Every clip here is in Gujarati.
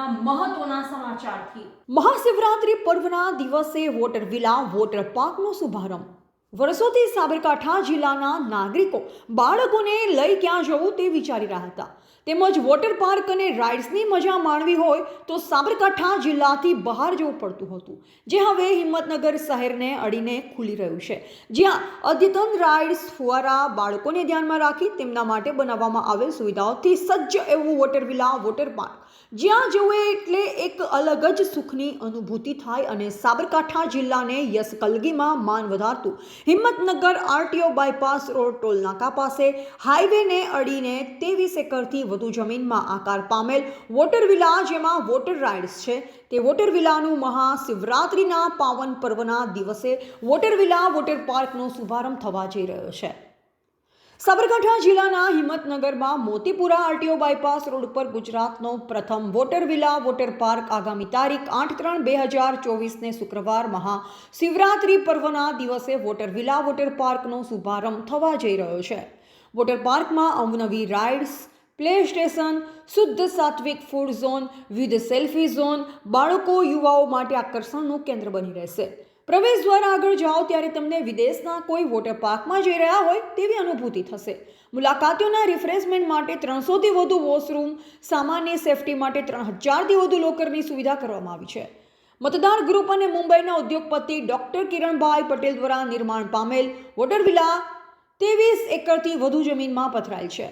આજના મહત્વના સમાચારથી. મહાશિવરાત્રી પર્વના દિવસે વોટર વિલા વોટર પાર્કનો શુભારંભ. વર્ષોથી સાબરકાંઠા જિલ્લાના નાગરિકો બાળકોને લઈ ક્યાં જવું તે વિચારી રહ્યા હતા. તેમજ વોટર પાર્ક અને રાઇડ્સની મજા માણવી હોય તો સાબરકાંઠા જિલ્લાથી બહાર જવું પડતું હતું. જે હવે હિંમતનગર શહેરને અડીને ખુલી રહ્યું છે. જ્યાં અદ્યતન રાઇડ્સ ફુવારા બાળકોને ધ્યાનમાં રાખી તેમના માટે બનાવવામાં આવેલ સુવિધાઓથી સજ્જ એવું વોટર વિલા વોટર પાર્ક. જ્યાં જવું એટલે એક અલગ જ સુખની અનુભૂતિ થાય અને સાબરકાંઠા જિલ્લાને યશકલગીમાં માન વધારતું Himmatnagar RTO bypass road toll નાકા પાસે હાઈવેને અડીને ત્રેવીસ એકરથી વધુ જમીનમાં આકાર પામેલ વોટર વિલા જેમાં વોટર રાઇડ્સ છે. તે વોટર વિલાનું મહાશિવરાત્રિના પાવન પર્વના દિવસે વોટર વિલા વોટર પાર્કનો શુભારંભ થવા જઈ રહ્યો છે. સાબરકાંઠા જિલ્લાના હિંમતનગરમાં મોતીપુરા આરટીઓ બાયપાસ રોડ પર ગુજરાતનો પ્રથમ વોટર વિલા વોટર પાર્ક આગામી તારીખ આઠ ત્રણ બે હજાર ચોવીસને શુક્રવાર મહા શિવરાત્રિ પર્વના દિવસે વોટર વિલા વોટર પાર્કનો શુભારંભ થવા જઈ રહ્યો છે. વોટર પાર્કમાં અવનવી રાઇડ્સ, પ્લે સ્ટેશન, શુદ્ધ સાત્વિક ફૂડ ઝોન, વિવિધ સેલ્ફી ઝોન બાળકો, યુવાઓ માટે આકર્ષણનું કેન્દ્ર બની રહેશે. પ્રવેશ દ્વારા આગળ જાઓ ત્યારે તમને વિદેશના કોઈ વોટર પાર્કમાં જઈ રહ્યા હોય તેવી અનુભૂતિ થશે. મુલાકાતીઓના રિફ્રેશમેન્ટ માટે ત્રણસોથી વધુ વોશરૂમ સામાન્ય સેફટી માટે ત્રણ હજારથી વધુ લોકરની સુવિધા કરવામાં આવી છે. મતદાર ગ્રુપ અને મુંબઈના ઉદ્યોગપતિ ડોક્ટર કિરણભાઈ પટેલ દ્વારા નિર્માણ પામેલ વોટર વિલા ત્રેવીસ એકરથી વધુ જમીનમાં પથરાયેલ છે.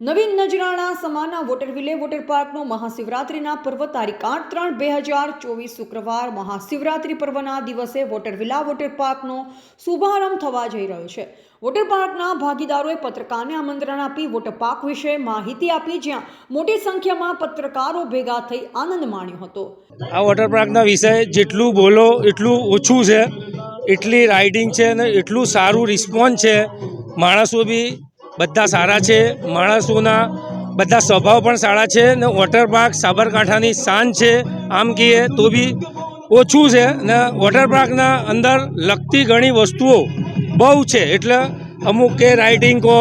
નવીન નજરાણા સમાના વોટર વિલે વોટર પાર્કનો મહાશિવરાત્રિના પર્વ તારીખ આઠ ત્રણ બે હજાર ચોવીસ શુક્રવાર મહાશિવરાત્રિ પર્વના દિવસે વોટર વિલા વોટર પાર્કનો શુભારંભ થવા જઈ રહ્યો છે. વોટર પાર્કના ભાગીદારોએ પત્રકારને આમંત્રણ આપી વોટર પાર્ક વિશે માહિતી આપી, જ્યાં મોટી સંખ્યામાં પત્રકારો ભેગા થઈ આનંદ માણ્યો હતો. આ વોટર પાર્કના વિષય જેટલું બોલો, એટલું ઓછું છે, એટલી રાઇડિંગ છે અને એટલું સારું રિસ્પોન્સ છે. માણસો બી બધા સારા છે, માણસોના બધા સ્વભાવ પણ સારા છે ને વોટર પાર્ક સાબરકાંઠાની શાન છે, આમ કહીએ તો બી ઓછું છે ને વોટર પાર્કના અંદર લગતી ઘણી વસ્તુઓ બહુ છે. એટલે અમુક કે રાઇડિંગ કહો,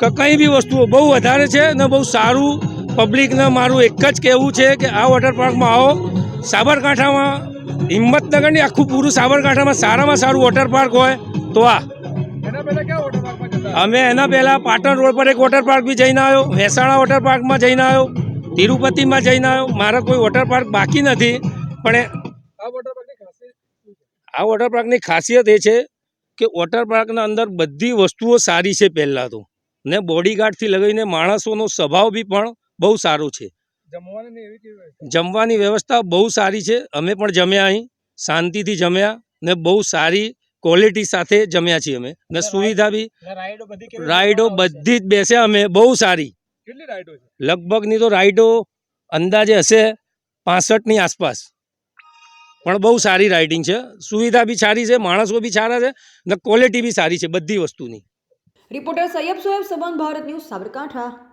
કે કંઈ બી વસ્તુઓ બહુ વધારે છે ને બહુ સારું પબ્લિકને મારું એક જ કહેવું છે કે આ વોટર પાર્કમાં આવો. સાબરકાંઠામાં હિંમતનગરની આખું પૂરું સાબરકાંઠામાં સારામાં સારું વોટર પાર્ક હોય તો આ. અમે એના પહેલાં પાટણ રોડ પર એક વોટર પાર્ક બી જઈને આવ્યો. મહેસાણા વોટર પાર્કમાં જઈને આવ્યો. તિરુપતિમાં જઈને આવ્યો. મારા કોઈ વોટર પાર્ક બાકી નથી. પણ આ વોટર પાર્કની ખાસિયત એ છે કે વોટર પાર્કના અંદર બધી વસ્તુઓ સારી છે પહેલાં તો. ને બોડીગાર્ડથી લગાવીને માણસોનો સ્વભાવ બી પણ બહુ સારો છે. જમવાની વ્યવસ્થા બહુ સારી છે. અમે પણ જમ્યા અહીં. શાંતિથી જમ્યા ને બહુ સારી ક્વોલિટી સાથે જમ્યા છીએ અમે. ને સુવિધા બી રાઈડો બધી જ બેસે અમે બહુ સારી. લગભગની તો રાઈડો અંદાજે હશે પાસઠની આસપાસ. પણ બહુ સારી રાઇડિંગ છે. સુવિધા બી સારી છે માણસો બી સારા છે ને ક્વોલિટી બી સારી છે બધી વસ્તુની. રિપોર્ટર સૈયબ સોએબ સંબંધ ભારત ન્યૂઝ સાબરકાંઠા.